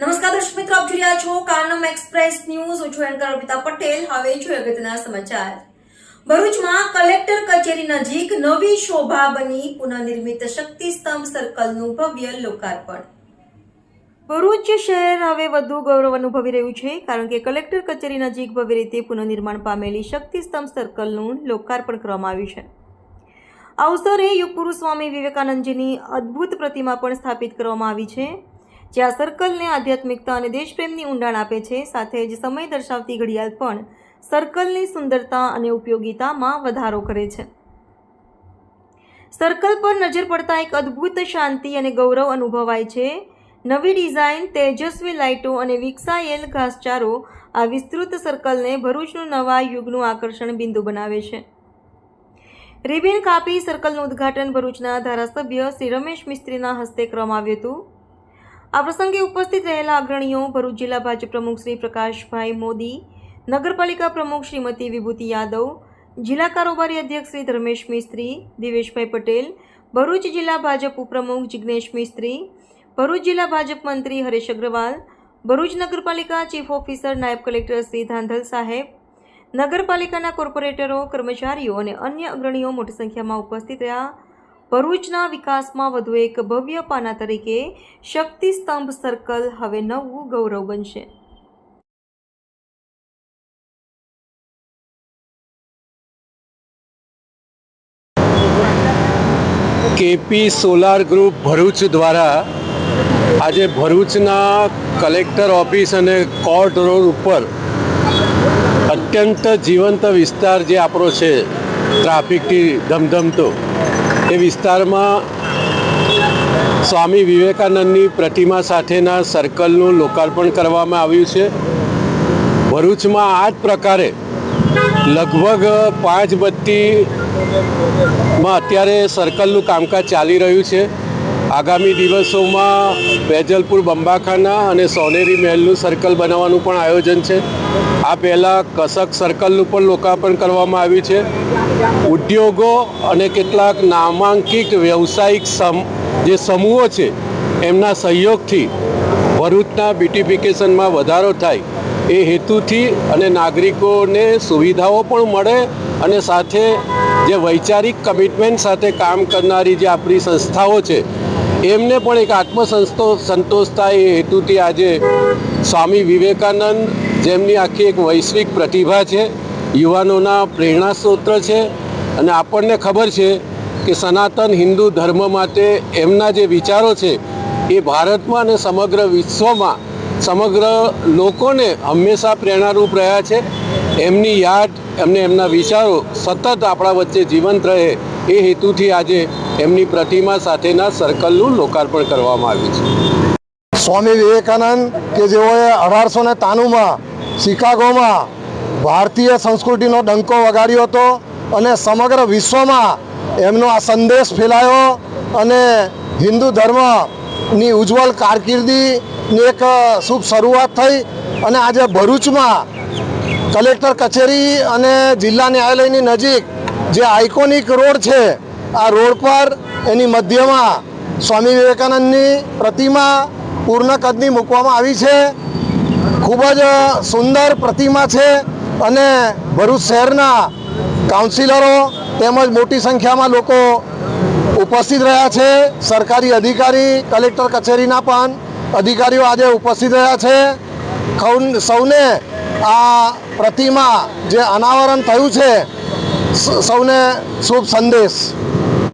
નમસ્કાર દર્શક મિત્રો, આપ જોઈ રહ્યા છો કાનમ એક્સપ્રેસ ન્યૂઝ. હું છું એન્કર અર્પિતા પટેલ. હવે છું અગત્યના સમાચાર. ભરૂચમાં કલેક્ટર કચેરી નજીક નવી શોભા બની પુનઃનિર્મિત શક્તિ સ્તંભ સર્કલનું ભવ્ય લોકાર્પણ. ભરૂચ શહેર હવે વધુ ગૌરવ અનુભવી રહ્યું છે, કારણ કે કલેક્ટર કચેરી નજીક ભવ્ય રીતે પુનઃનિર્માણ પામેલી શક્તિ સ્તંભ સર્કલનું લોકાર્પણ કરવામાં આવ્યું છે. અવસરે યુગપુરુષ સ્વામી વિવેકાનંદજીની અદ્ભુત પ્રતિમા પણ સ્થાપિત કરવામાં આવી છે. જે આ સર્કલને આધ્યાત્મિકતા અને દેશપ્રેમની ઊંડાણ આપે છે, સાથે જ સમય દર્શાવતી ઘડિયાળ પણ સર્કલની સુંદરતા અને ઉપયોગિતામાં વધારો કરે છે. સર્કલ પર નજર પડતા એક અદ્ભુત શાંતિ અને ગૌરવ અનુભવાય છે. નવી ડિઝાઇન, તેજસ્વી લાઇટો અને વિકસાયેલ ઘાસચારો આ વિસ્તૃત સર્કલને ભરૂચનું નવા યુગનું આકર્ષણ બિંદુ બનાવે છે. રિબિન કાપી સર્કલનું ઉદ્ઘાટન ભરૂચના ધારાસભ્ય શ્રી રમેશ મિસ્ત્રીના હસ્તે કરવામાં આવ્યું હતું. આ પ્રસંગે ઉપસ્થિત રહેલા અગ્રણીઓ ભરૂચ જિલ્લા ભાજપ પ્રમુખ શ્રી પ્રકાશભાઈ મોદી, નગરપાલિકા પ્રમુખ શ્રીમતી વિભૂતિ યાદવ, જિલ્લા કારોબારી અધ્યક્ષ શ્રી ધર્મેશ મિસ્ત્રી, દિવેશભાઈ પટેલ, ભરૂચ જિલ્લા ભાજપ ઉપપ્રમુખ જિગ્નેશ મિસ્ત્રી, ભરૂચ જિલ્લા ભાજપ મંત્રી હરેશ અગ્રવાલ, ભરૂચ નગરપાલિકા ચીફ ઓફિસર નાયબ કલેક્ટર શ્રી ધાંધલ સાહેબ, નગરપાલિકાના કોર્પોરેટરો, કર્મચારીઓ અને અન્ય અગ્રણીઓ મોટી સંખ્યામાં ઉપસ્થિત રહ્યા. ભરૂચના વિકાસમાં વધુ એક ભવ્ય પાના તરીકે શક્તિ સ્તંભ સર્કલ હવે નવું ગૌરવ બનશે. કેપી સોલાર ગ્રુપ ભરૂચ દ્વારા આજે ભરૂચના કલેક્ટર ઓફિસ અને કોર્ટ રોડ ઉપર અત્યંત જીવંત વિસ્તાર જે આપણો છે, ટ્રાફિકથી ધમધમતો. એ વિસ્તારમાં સ્વામી વિવેકાનંદની પ્રતિમા સાથેના સર્કલનું લોકાર્પણ કરવામાં આવ્યું છે. ભરૂચમાં આ જ પ્રકારે લગભગ પાંચ બત્તીમાં અત્યારે સર્કલનું કામકાજ ચાલી રહ્યું છે. આગામી દિવસોમાં વેજલપુર બંબાખાના અને સોનેરી મહેલનું સર્કલ બનાવવાનું પણ આયોજન છે. આ પહેલાં કસક સર્કલનું પણ લોકાર્પણ કરવામાં આવ્યું છે. ઉદ્યોગો અને કેટલાક નામાંકિત વ્યવસાયિક સમ, જે સમૂહો છે, એમના સહયોગથી ભરૂચના બ્યુટિફિકેશનમાં વધારો થાય. એ હેતુથી અને નાગરિકોને સુવિધાઓ પણ મળે અને સાથે જે વૈચારિક કમિટમેન્ટ સાથે કામ કરનારી જે આપણી સંસ્થાઓ છે, એમને પણ એક આત્મસંતો સંતોષ થાય એ હેતુથી આજે સ્વામી વિવેકાનંદ જેમની આખી એક વૈશ્વિક પ્રતિભા છે, યુવાનોના પ્રેરણા સ્ત્રોત છે અને આપણને ખબર છે કે સનાતન હિન્દુ ધર્મ માટે એમના જે વિચારો છે, એ ભારતમાં અને સમગ્ર વિશ્વમાં સમગ્ર લોકોને હંમેશા પ્રેરણારૂપ રહ્યા છે. એમની યાદ એમને એમના વિચારો સતત આપણા વચ્ચે જીવંત રહે એ હેતુથી આજે એમની પ્રતિમા સાથેના સર્કલનું લોકાર્પણ કરવામાં આવ્યું છે. સ્વામી વિવેકાનંદ કે જેઓએ અઢારસો ને તાણુંમાં શિકાગોમાં ભારતીય સંસ્કૃતિનો ડંકો વગાડ્યો હતો અને સમગ્ર વિશ્વમાં એમનો આ સંદેશ ફેલાયો અને હિન્દુ ધર્મની ઉજ્જવળ કારકિર્દીની એક શુભ શરૂઆત થઈ અને આજે ભરૂચમાં કલેક્ટર કચેરી અને જિલ્લા ન્યાયાલયની નજીક જે આઇકોનિક રોડ છે, આ રોડ પર એની મધ્યમાં સ્વામી વિવેકાનંદની પ્રતિમા પૂર્ણ કદની મૂકવામાં આવી છે. ખૂબ જ સુંદર પ્રતિમા છે અને ભરૂચ શહેરના કાઉન્સિલરો તેમજ મોટી સંખ્યામાં લોકો ઉપસ્થિત રહ્યા છે. સરકારી અધિકારી, કલેક્ટર કચેરીના પણ અધિકારીઓ આજે ઉપસ્થિત રહ્યા છે. સૌને આ પ્રતિમા જે અનાવરણ થયું છે સૌને શુભ સંદેશ.